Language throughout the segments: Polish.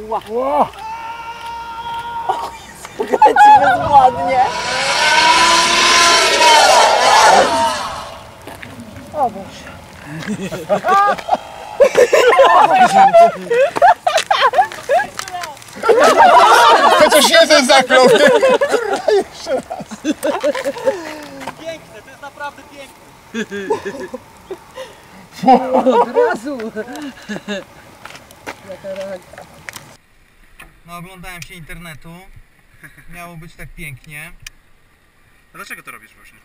Ła. Ło! Leci bezwładnie. O Boże. Chociaż jeden zaklął. ty. Piękne, to jest naprawdę piękne. Od razu. Jaka reakcja. No oglądałem się internetu. Miało być tak pięknie. A dlaczego to robisz właśnie?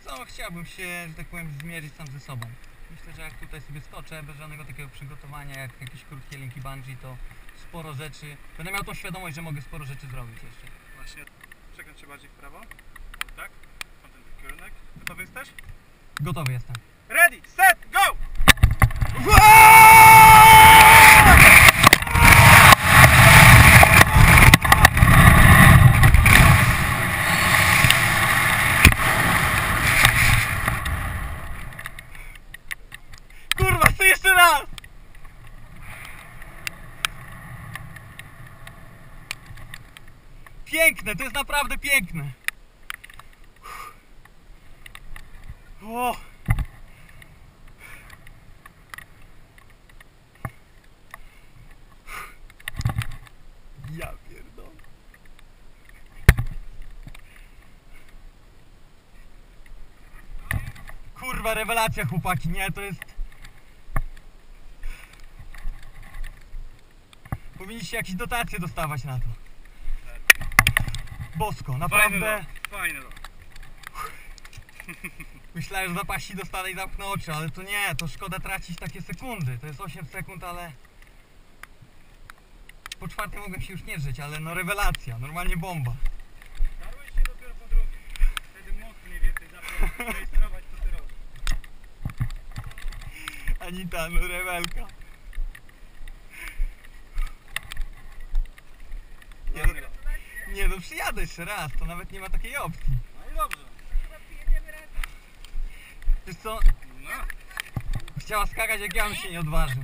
Co, chciałbym się, że tak powiem, zmierzyć sam ze sobą. Myślę, że jak tutaj sobie skoczę, bez żadnego takiego przygotowania, jak jakieś krótkie linki bungee, to sporo rzeczy, będę miał tą świadomość, że mogę sporo rzeczy zrobić jeszcze. Właśnie. Przekręć się bardziej w prawo. Tak? Tamten kierunek. Gotowy jesteś? Gotowy jestem. Ready, set, go! Kurwa, chcę jeszcze raz! Piękne, to jest naprawdę piękne. O! Ja pierdolę. Kurwa, rewelacja chłopaki, nie? To jest... Powinniście jakieś dotacje dostawać na to. Bosko, naprawdę. fajny lot. Myślałem, że zapaści dostanę i zamknę oczy, ale to nie, to szkoda tracić takie sekundy. To jest 8 sekund, ale... Po czwarte mogłem się już nie żyć, ale no rewelacja, normalnie bomba. Darłeś się dopiero po drugie. Wtedy mózg mniej więcej zaczął rejestrować, co ty robisz. Anita, no rewelka. Nie no, Ładny lot. Nie no, przyjadę jeszcze raz, to nawet nie ma takiej opcji. No i dobrze. Wiesz co, No. chciała skakać jak ja bym się nie odważył.